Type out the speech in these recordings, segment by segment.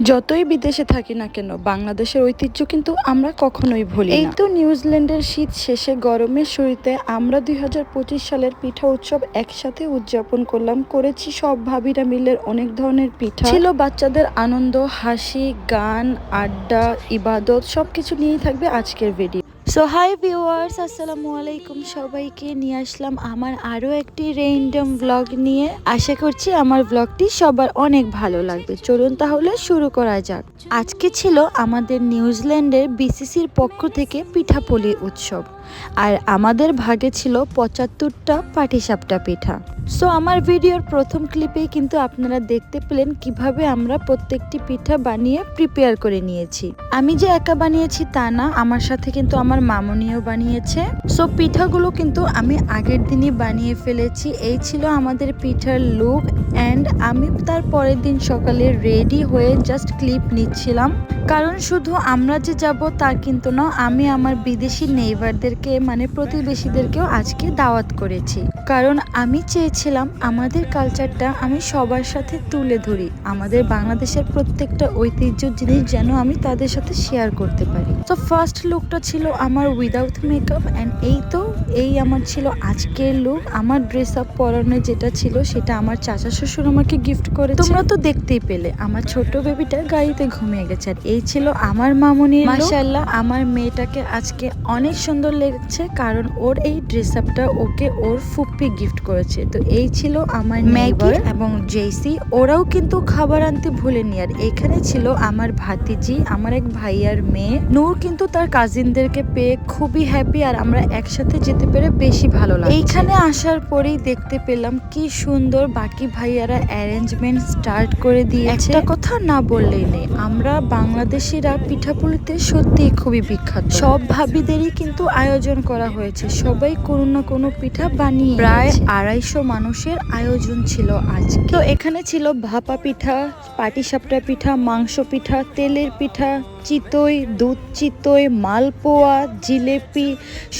যতই বিদেশে থাকি না কেন বাংলাদেশের ঐতিহ্য কিন্তু আমরা কখনোই ভুলি এই তো নিউজিল্যান্ডের শীত শেষে গরমের শুরুতে আমরা দুই হাজার পঁচিশ সালের পিঠা উৎসব একসাথে উদযাপন করলাম করেছি সব ভাবিরা মিলের অনেক ধরনের পিঠা। ছিল বাচ্চাদের আনন্দ হাসি গান আড্ডা ইবাদত সব কিছু নিয়েই থাকবে আজকের ভিডিও সো হাই ভিউয়ার্স আসসালামু আলাইকুম। সবাইকে নিয়ে আসলাম আমার আরও একটি রেইনডম ব্লগ নিয়ে। আশা করছি আমার ব্লগটি সবার অনেক ভালো লাগবে। চলুন তাহলে শুরু করা যাক। আজকে ছিল আমাদের নিউজিল্যান্ডের বিসিসির পক্ষ থেকে পিঠাপলি উৎসব। আর আমাদের ভাগে ছিল পঁচাত্তরটা পাটিসাপটা পিঠা। সো আমার ভিডিওর প্রথম ক্লিপেই কিন্তু আপনারা দেখতে পেলেন কীভাবে আমরা প্রত্যেকটি পিঠা বানিয়ে প্রিপেয়ার করে নিয়েছি। আমি যে একা বানিয়েছি তা না, আমার সাথে কিন্তু আমার মামনিও বানিয়েছে। সো পিঠাগুলো কিন্তু আমি আগের দিনই বানিয়ে ফেলেছি। এই ছিল আমাদের পিঠার লুক অ্যান্ড আমি তার পরের দিন সকালে রেডি হয়ে জাস্ট ক্লিপ নিচ্ছিলাম। কারণ শুধু আমরা যে যাব তা কিন্তু না, আমি আমার বিদেশি নেইবারদেরকে মানে প্রতিবেশীদেরকেও আজকে দাওয়াত করেছি। কারণ আমি চেয়েছিলাম আমাদের কালচারটা আমি সবার সাথে তুলে ধরি। আমাদের বাংলাদেশের প্রত্যেকটা ঐতিহ্য জিনিস যেন আমি তাদের সাথে শেয়ার করতে পারি। তো ফার্স্ট লুকটা ছিল আমার উইদাউট মেকআপ অ্যান্ড এই তো, এই আমার ছিল আজকের লুক আমার ড্রেস আপ পরানো যেটা ছিল সেটা আমার চাচা শ্বশুর আমাকে গিফট করে তোমরা তো দেখতেই পেলে, আমার ছোট বেবিটা গাড়িতে ঘুমিয়ে গেছে। আর এই ছিল আমার মামুনির মাশাল্লাহ আমার মেয়েটাকে আজকে অনেক সুন্দর লেগেছে কারণ ওর এই ড্রেস আপটা ওকে ওর ফুপ্পি গিফট করেছে। তো এই ছিল আমার ম্যাগি এবং জেসি। ওরাও কিন্তু খাবার আনতে ভুলেনি। আর এখানে ছিল আমার ভাতিজি আমার এক ভাইয়ার মেয়ে। নূর কিন্তু তার কাজিনদেরকে পেয়ে খুবই হ্যাপি আর আমরা একসাথে যেতে পেরে বেশি ভালো লাগে এইখানে আসার পরেই দেখতে পেলাম কি সুন্দর বাকি ভাইয়ারা অ্যারেঞ্জমেন্ট স্টার্ট করে দিয়েছে। একটা কথা না বললেই নেই আমরা বাংলাদেশিরা পিঠাপুলিতে সত্যি খুবই বিখ্যাত। সব ভাবিদেরই কিন্তু আয়োজন করা হয়েছে। সবাই কোনো না কোনো পিঠা বানিয়ে প্রায় আড়াইশো মানুষের আয়োজন ছিল আজ তো এখানে ছিল ভাপা পিঠা পাটিসাপটা পিঠা মাংস পিঠা তেলের পিঠা চিতই, দুধ চিতই, মালপোয়া, জিলেপি,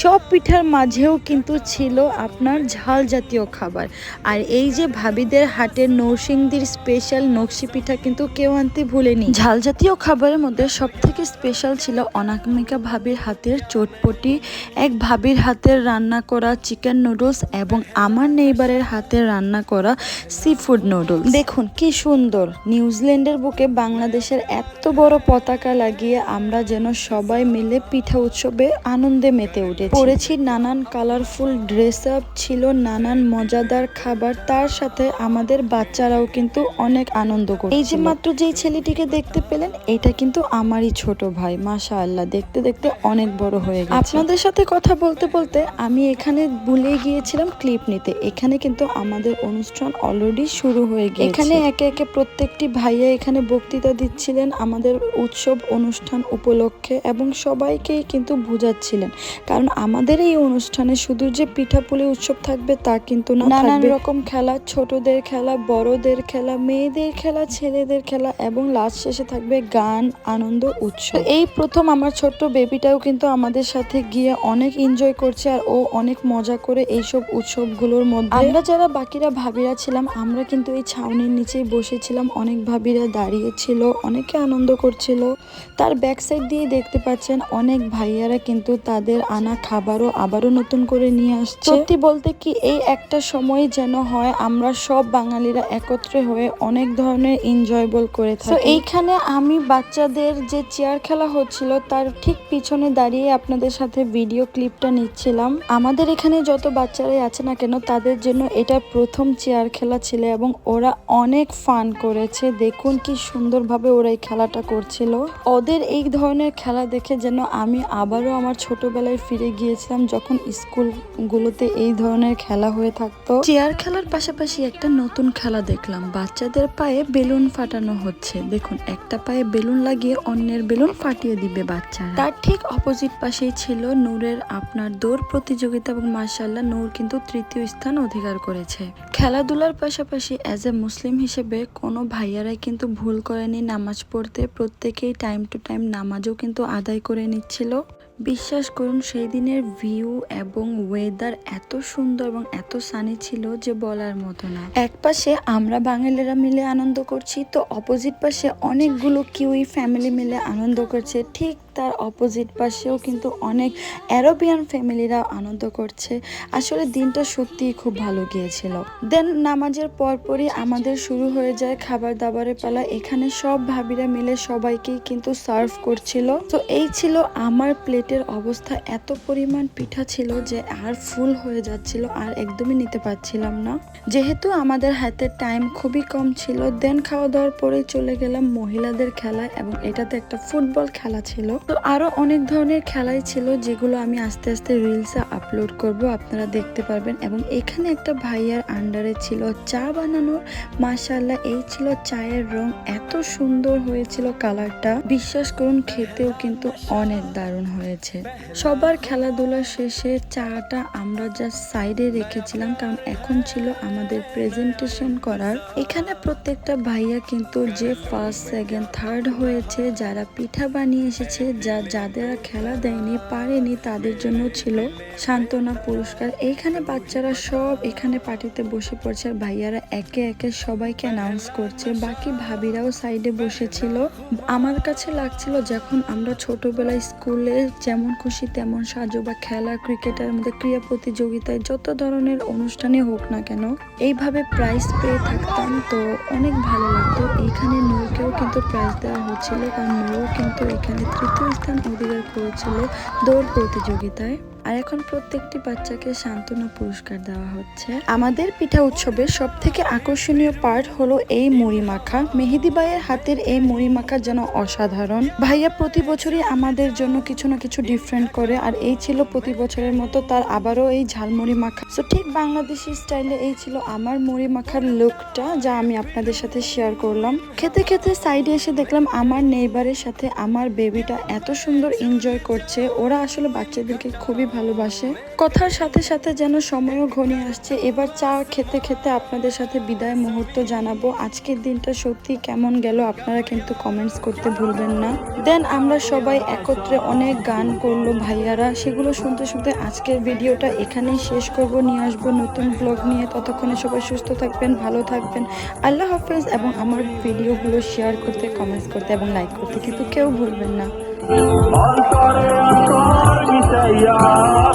সব পিঠার মাঝেও কিন্তু ছিল আপনার ঝাল জাতীয় খাবার। আর এই যে ভাবিদের হাটের নৌসিংদির স্পেশাল নকশি পিঠা কিন্তু কেউ আনতে ভুলেনি। ঝাল জাতীয় খাবারের মধ্যে সব থেকে স্পেশাল ছিল অনামিকা ভাবির হাতের চটপটি, এক ভাবির হাতের রান্না করা চিকেন নুডলস এবং আমার নেইবারের হাতের রান্না করা সি ফুড নুডলস দেখুন কি সুন্দর, নিউজিল্যান্ডের বুকে বাংলাদেশের এত বড় পতাকা লাগিয়ে আমরা যেন সবাই মিলে পিঠা উৎসবে আনন্দে মেতে উঠেছি। পরেছি নানান কালারফুল ড্রেস আপ ছিল নানান মজাদার খাবার, তার সাথে আমাদের বাচ্চারাও কিন্তু অনেক আনন্দ করে এই যে মাত্র যেই ছেলেটিকে দেখতে পেলেন, এটা কিন্তু আমারই ছোট ভাই মাশা আল্লাহ দেখতে দেখতে অনেক বড় হয়ে গেছে। আপনাদের সাথে কথা বলতে বলতে আমি এখানে ভুলে গিয়েছিলাম ক্লিপ নিতে। এখানে কিন্তু আমাদের অনুষ্ঠান অলরেডি শুরু হয়ে গিয়েছে। এখানে একে একে প্রত্যেকটি ভাইয়া এখানে বক্তৃতা দিচ্ছিলেন। আমাদের উৎসব অনুষ্ঠান উপলক্ষে এবং সবাইকেই কিন্তু বুঝাচ্ছিলেন। কারণ আমাদের এই অনুষ্ঠানে শুধু যে পিঠাপুলি উৎসব থাকবে তা কিন্তু না নানান রকম খেলা ছোটদের খেলা বড়দের খেলা মেয়েদের খেলা ছেলেদের খেলা এবং লাস্ট শেষে থাকবে গান আনন্দ উৎসব। এই প্রথম আমার ছোট্ট বেবিটাও কিন্তু আমাদের সাথে গিয়ে অনেক এনজয় করছে আর ও অনেক মজা করে এইসব উৎসবগুলোর মধ্যে আমরা যারা বাকিরা ভাবিরা ছিলাম আমরা কিন্তু এই ছাউনির নিচেই বসেছিলাম। অনেক ভাবিরা দাঁড়িয়েছিল অনেকে আনন্দ করছিল। তার ব্যাক সাইড দিয়ে দেখতে পাচ্ছেন অনেক ভাইয়ারা কিন্তু তাদের আনা খাবারও আবারও নতুন করে নিয়ে আসছে। সত্যি বলতে কি এই একটা সময় যেন হয় আমরা সব বাঙালিরা একত্রে হয়ে অনেক ধরনের এনজয়েবল করে থাকি। এইখানে আমি বাচ্চাদের যে চেয়ার খেলা হচ্ছিল তার ঠিক পিছনে দাঁড়িয়ে আপনাদের সাথে ভিডিও ক্লিপটা নিচ্ছিলাম। আমাদের এখানে যত বাচ্চারাই আছে না কেন তাদের জন্য এটা প্রথম চেয়ার খেলা ছিল এবং ওরা অনেক ফান করেছে। দেখুন কি সুন্দরভাবে ওরা এই খেলাটা করছিল। ওদের এই ধরনের খেলা দেখে যেন আমি আবারও আমার ছোটবেলায় ফিরে গিয়েছিলাম যখন স্কুলগুলোতে এই ধরনের খেলা হয়ে থাকতো। চেয়ার খেলার পাশাপাশি একটা নতুন খেলা দেখলাম। বাচ্চাদের পায়ে বেলুন ফাটানো হচ্ছে। দেখুন একটা পায়ে বেলুন লাগিয়ে অন্যের বেলুন ফাটিয়ে দিবে বাচ্চা তার ঠিক অপোজিট পাশেই ছিল নূরের আপনার দৌড় প্রতিযোগিতা এবং মার্শাল্লাহ নূর কিন্তু তৃতীয় স্থান অধিকার করেছে। খেলাধুলার পাশাপাশি অ্যাজ এ মুসলিম হিসেবে কোনো ভাইয়ারাই কিন্তু ভুল করেনি নামাজ পড়তে। প্রত্যেকেই টাইম টু টাইম নামাজও কিন্তু আদায় করে নিচ্ছিল। বিশ্বাস করুন, সেই দিনের ভিউ এবং ওয়েদার এত সুন্দর এবং এত সানি ছিল যে বলার মতো না। এক পাশে আমরা বাঙালিরা মিলে আনন্দ করছি, তো অপোজিট পাশে অনেকগুলো কিউই ফ্যামিলি মিলে আনন্দ করছে। ঠিক তার অপোজিট পাশেও কিন্তু অনেক অ্যারোবিয়ান ফ্যামিলিরা আনন্দ করছে। আসলে দিনটা সত্যিই খুব ভালো গিয়েছিল। দেন নামাজের পরপরই আমাদের শুরু হয়ে যায় খাবার দাবারের পালা। এখানে সব ভাবিরা মিলে সবাইকেই কিন্তু সার্ভ করছিল। তো এই ছিল আমার প্লেটের অবস্থা। এত পরিমাণ পিঠা ছিল যে আর ফুল হয়ে যাচ্ছিল, আর একদমই নিতে পারছিলাম না। যেহেতু আমাদের হাতে টাইম খুবই কম ছিল দেন খাওয়া দাওয়ার পরে চলে গেলাম মহিলাদের খেলায় এবং এটাতে একটা ফুটবল খেলা ছিল। তো আরও অনেক ধরনের খেলাই ছিল যেগুলো আমি আস্তে আস্তে রিলসে আপলোড করব, আপনারা দেখতে পারবেন। এবং এখানে একটা ভাইয়ার আন্ডারে ছিল চা বানানোর। মাশাল্লাহ এই ছিল চায়ের রং। এত সুন্দর হয়েছিল কালারটা। বিশ্বাস করুন, খেতেও কিন্তু অনেক দারুণ হয়েছে। সবার খেলাধুলা শেষে চাটা আমরা যা সাইডে রেখেছিলাম, কারণ এখন ছিল আমাদের প্রেজেন্টেশন করার। এখানে প্রত্যেকটা ভাইয়া কিন্তু যে ফার্স্ট সেকেন্ড থার্ড হয়েছে, যারা পিঠা বানিয়ে এসেছে যা যাদের খেলা দেয়নি, পারেনি, তাদের জন্য ছিল সান্ত্বনা পুরস্কার। এইখানে বাচ্চারা সব এখানে পার্টিতে বসে পড়ছে আর ভাইয়ারা একে একে সবাইকে অ্যানাউন্স করছে। বাকি ভাবিরাও সাইডে বসেছিল। আমার কাছে লাগছিল যখন আমরা ছোটবেলায় স্কুলে যেমন খুশি তেমন সাজো বা খেলা, ক্রিকেটের মধ্যে ক্রীড়া প্রতিযোগিতায় যত ধরনের অনুষ্ঠানে হোক না কেন, এইভাবে প্রাইজ পেয়ে থাকতাম তো অনেক ভালো লাগতো। এইখানে নৌকেও কিন্তু প্রাইজ দেওয়া হচ্ছিল, কারণ নৌ কিন্তু এখানে তৃতীয় স্থান অধিকার করেছিল দৌড় প্রতিযোগিতায়। আর এখন প্রত্যেকটি বাচ্চাকে সান্ত্বনা পুরস্কার দেওয়া হচ্ছে। আমাদের পিঠা উৎসবের সব থেকে আকর্ষণীয় পার্ট হলো এই মুড়ি মাখা। মেহেদি ভাইয়ের হাতের এই মুড়ি মাখা যেন অসাধারণ। ভাইয়া প্রতি বছরই আমাদের জন্য কিছু না কিছু ডিফারেন্ট করে, আর এই ছিল প্রতি বছরের মতো তার আবারও এই ঝালমুড়ি মাখা। তো ঠিক বাংলাদেশি স্টাইলে এই ছিল আমার মুড়ি মাখার লুকটা যা আমি আপনাদের সাথে শেয়ার করলাম। খেতে খেতে সাইডে এসে দেখলাম আমার নেইবারের সাথে আমার বেবিটা এত সুন্দর এনজয় করছে। ওরা আসলে বাচ্চাদেরকে খুবই ভালোবাসে। কথার সাথে সাথে যেন সময়ও ঘনিয়ে আসছে। এবার চা খেতে খেতে আপনাদের সাথে বিদায় মুহূর্ত জানাব। আজকের দিনটা সত্যি কেমন গেল আপনারা কিন্তু কমেন্টস করতে ভুলবেন না। দেন আমরা সবাই একত্রে অনেক গান করল ভাইয়ারা। সেগুলো শুনতে শুনতে আজকের ভিডিওটা এখানেই শেষ করব। নিয়ে আসব নতুন ব্লগ নিয়ে। ততক্ষণে সবাই সুস্থ থাকবেন, ভালো থাকবেন। আল্লাহ হাফেজ এবং আমার ভিডিওগুলো শেয়ার করতে কমেন্টস করতে এবং লাইক করতে কিন্তু কেউ ভুলবেন না। অন্তরে অন্তর মিশাইয়া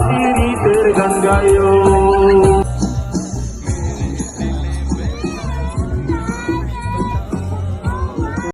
তিরিতের গঙ্গায়